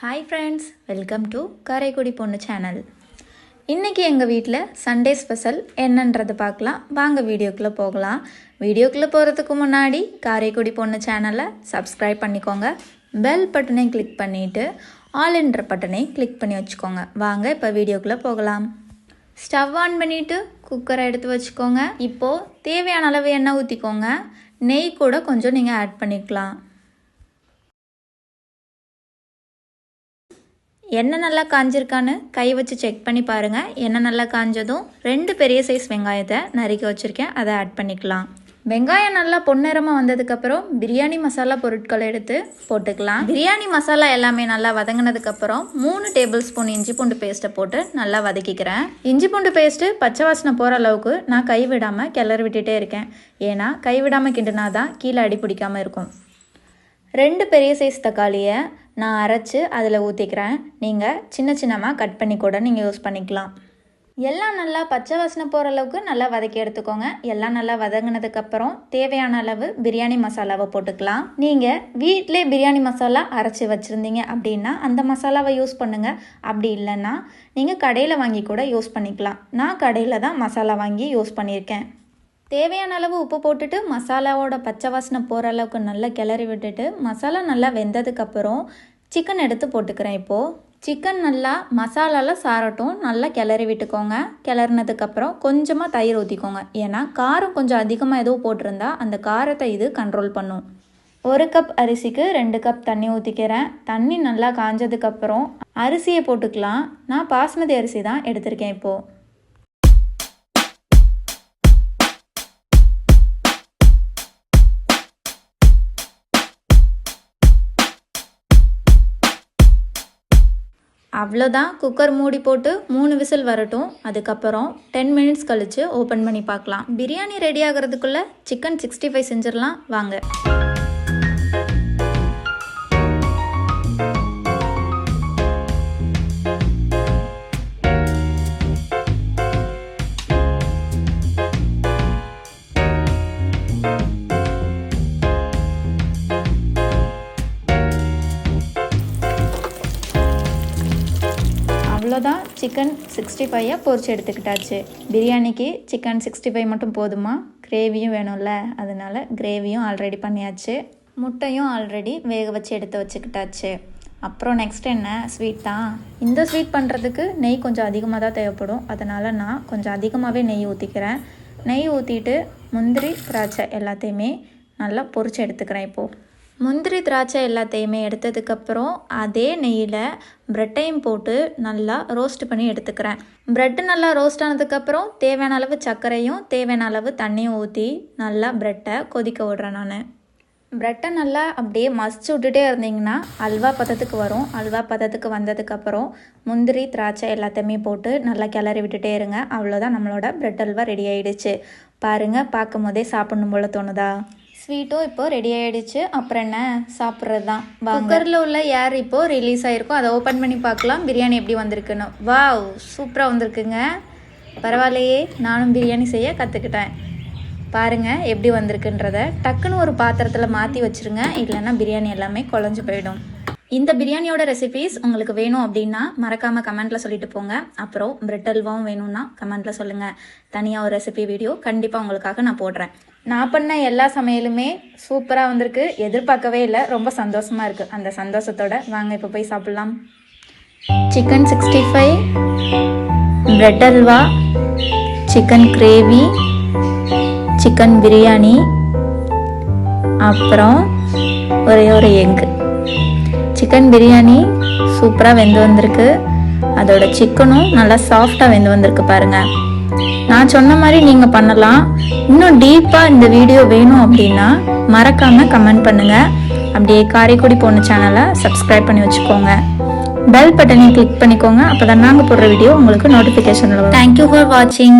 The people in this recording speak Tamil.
Hi friends welcome to Karaikudi பொண்ணு சேனல் இன்றைக்கி எங்கள் வீட்டில் சண்டே ஸ்பெஷல் என்னன்றதை பார்க்கலாம். வாங்க வீடியோக்குள்ளே போகலாம். வீடியோக்குள்ளே போகிறதுக்கு முன்னாடி காரைக்குடி பொண்ணு சேனலை சப்ஸ்கிரைப் பண்ணிக்கோங்க. பெல் பட்டனை கிளிக் பண்ணிவிட்டு ஆல் என்ற பட்டனை கிளிக் பண்ணி வச்சுக்கோங்க. வாங்க இப்போ வீடியோக்குள்ளே போகலாம். ஸ்டவ் ஆன் பண்ணிவிட்டு குக்கரை எடுத்து வச்சுக்கோங்க. இப்போது தேவையான அளவு எண்ணெய் ஊற்றிக்கோங்க நெய் கூட கொஞ்சம் நீங்கள் ஆட் பண்ணிக்கலாம். எண்ணெய் நல்லா காஞ்சிருக்கான்னு கை வச்சு செக் பண்ணி பாருங்கள் எண்ணெய் நல்லா காஞ்சதும் ரெண்டு பெரிய சைஸ் வெங்காயத்தை நறுக்கி வச்சுருக்கேன். அதை ஆட் பண்ணிக்கலாம். வெங்காயம் நல்லா பொன்னிறமாக வந்ததுக்கப்புறம் பிரியாணி மசாலா பொருட்களை எடுத்து போட்டுக்கலாம். பிரியாணி மசாலா எல்லாமே நல்லா வதங்கினதுக்கப்புறம் மூணு டேபிள் ஸ்பூன் இஞ்சி பூண்டு பேஸ்ட்டை போட்டு நல்லா வதக்கிக்கிறேன். இஞ்சி பூண்டு பேஸ்ட்டு பச்சை வாசனை போகிற அளவுக்கு நான் கை விடாமல் கிளறி விட்டுட்டே இருக்கேன். ஏன்னா கை விடாமல் கிண்டுனா தான் கீழே அடி பிடிக்காமல் இருக்கும். ரெண்டு பெரிய சைஸ் தக்காளியை நான் அரைச்சி அதில் ஊற்றிக்கிறேன் நீங்கள் சின்ன சின்னமாக கட் பண்ணி கூட நீங்கள் யூஸ் பண்ணிக்கலாம். எல்லாம் நல்லா பச்சை வாசனை போகிற அளவுக்கு நல்லா வதக்கி எடுத்துக்கோங்க. எல்லாம் நல்லா வதங்கினதுக்கப்புறம் தேவையான அளவு பிரியாணி மசாலாவை போட்டுக்கலாம். நீங்கள் வீட்டிலே பிரியாணி மசாலா அரைச்சி வச்சுருந்தீங்க அப்படின்னா அந்த மசாலாவை யூஸ் பண்ணுங்கள் அப்படி இல்லைன்னா நீங்கள் கடையில் வாங்கி கூட யூஸ் பண்ணிக்கலாம். நான் கடையில் தான் மசாலா வாங்கி யூஸ் பண்ணியிருக்கேன். தேவையான அளவு உப்பு போட்டுட்டு மசாலாவோட பச்சை வாசனை போகிற அளவுக்கு நல்லா கிளறி விட்டுட்டு மசாலா நல்லா வெந்ததுக்கப்புறம் சிக்கன் எடுத்து போட்டுக்கிறேன் இப்போது சிக்கன் நல்லா மசாலாலாம் சாரட்டும். நல்லா கிளறி விட்டுக்கோங்க. கிளறினதுக்கப்புறம் கொஞ்சமாக தயிர் ஊற்றிக்கோங்க ஏன்னா காரம் கொஞ்சம் அதிகமாக எதுவும் போட்டிருந்தா அந்த காரத்தை இது கண்ட்ரோல் பண்ணும். ஒரு கப் அரிசிக்கு ரெண்டு கப் தண்ணி ஊற்றிக்கிறேன் தண்ணி நல்லா காஞ்சதுக்கப்புறம் அரிசியை போட்டுக்கலாம். நான் பாஸ்மதி அரிசி தான் எடுத்திருக்கேன் இப்போது அவ்வளோதான். குக்கர் மூடி போட்டு மூணு விசில் வரட்டும். அதுக்கப்புறம் டென் மினிட்ஸ் கழித்து ஓப்பன் பண்ணி பார்க்கலாம். பிரியாணி ரெடி ஆகிறதுக்குள்ளே சிக்கன் சிக்ஸ்டி ஃபைவ் செஞ்சிடலாம். வாங்க. அவ்வளோதான் சிக்கன் சிக்ஸ்டி ஃபைவை பொரிச்சு எடுத்துக்கிட்டாச்சு. பிரியாணிக்கு சிக்கன் சிக்ஸ்டி ஃபைவ் மட்டும் போதுமா? கிரேவியும் வேணும்ல. அதனால கிரேவியும் ஆல்ரெடி பண்ணியாச்சு. முட்டையும் ஆல்ரெடி வேக வச்சு எடுத்து வச்சுக்கிட்டாச்சு. அப்புறம் நெக்ஸ்ட் என்ன? ஸ்வீட் தான். இந்த ஸ்வீட் பண்ணுறதுக்கு நெய் கொஞ்சம் அதிகமாக தான் தேவைப்படும். அதனால் நான் கொஞ்சம் அதிகமாகவே நெய் ஊற்றிக்கிறேன் நெய் ஊற்றிட்டு முந்திரி திராட்சை எல்லாத்தையுமே நல்லா பொறிச்சு எடுத்துக்கிறேன் இப்போது முந்திரி திராட்சை எல்லாத்தையுமே எடுத்ததுக்கப்புறம் அதே நெய்யில் ப்ரெட்டையும் போட்டு நல்லா ரோஸ்ட் பண்ணி எடுத்துக்கிறேன். ப்ரெட்டு நல்லா ரோஸ்ட் ஆனதுக்கப்புறம் தேவையான அளவு சர்க்கரையும் தேவையான அளவு தண்ணியும் ஊற்றி நல்லா ப்ரெட்டை கொதிக்க விடுறேன் நான். ப்ரெட்டை நல்லா அப்படியே மசிச்சு விட்டுட்டே இருந்தீங்கன்னா அல்வா பதத்துக்கு வரும். அல்வா பதத்துக்கு வந்ததுக்கப்புறம் முந்திரி திராட்சை எல்லாத்தையுமே போட்டு நல்லா கிளறி விட்டுட்டே இருங்க. அவ்வளோதான் நம்மளோட ப்ரெட் அல்வா ரெடி ஆகிடுச்சு பாருங்கள் பார்க்கும் போதே சாப்பிடணும் போல் தோணுதா? ஸ்வீட்டும் இப்போ ரெடி ஆயிடுச்சு. அப்புறம் என்ன? சாப்பிட்றது தான் குக்கரில் உள்ள ஏர் இப்போ ரிலீஸ் ஆயிருக்கும். அதை ஓப்பன் பண்ணி பார்க்கலாம். பிரியாணி எப்படி வந்திருக்குன்னு. வாவ்! சூப்பராக வந்திருக்குங்க. பரவாயில்லையே. நானும் பிரியாணி செய்ய கற்றுக்கிட்டேன் பாருங்கள் எப்படி வந்திருக்குன்றத. டக்குன்னு ஒரு பாத்திரத்தில் மாற்றி வச்சுருங்க. இல்லைன்னா பிரியாணி எல்லாமே குழஞ்சு போயிடும். இந்த பிரியாணியோட ரெசிபிஸ் உங்களுக்கு வேணும் அப்படின்னா மறக்காமல் கமெண்ட்டில் சொல்லிட்டு போங்க. அப்புறம் பிரெட் அல்வாவும் வேணும்னா கமெண்ட்டில் சொல்லுங்கள் தனியாக ஒரு ரெசிபி வீடியோ கண்டிப்பாக உங்களுக்காக நான் போடுறேன். நான் பண்ண எல்லா சமையலுமே சூப்பராக வந்திருக்கு. எதிர்பார்க்கவே இல்லை. ரொம்ப சந்தோஷமாக இருக்குது அந்த சந்தோஷத்தோட வாங்க இப்போ போய் சாப்பிட்லாம். Chicken sixty five bread halwa chicken gravy chicken biryani அப்புறம் ஒரே ஒரு எக்கு சிக்கன் பிரியாணி சூப்பராக வெந்து வந்திருக்கு. அதோட சிக்கனும் நல்லா சாஃப்டாக வெந்து வந்திருக்கு பாருங்க. நான் சொன்ன மாதிரி நீங்கள் பண்ணலாம். இன்னும் டீப்பாக இந்த வீடியோ வேணும் அப்படின்னா மறக்காமல் கமெண்ட் பண்ணுங்கள் அப்படியே காரைக்குடி போன சேனலை சப்ஸ்கிரைப் பண்ணி வச்சுக்கோங்க. பெல் பட்டனை கிளிக் பண்ணிக்கோங்க. அப்போ தான் நாங்கள் போடுற வீடியோ உங்களுக்கு நோட்டிஃபிகேஷன் வரும். தேங்க்யூ ஃபார் வாட்சிங்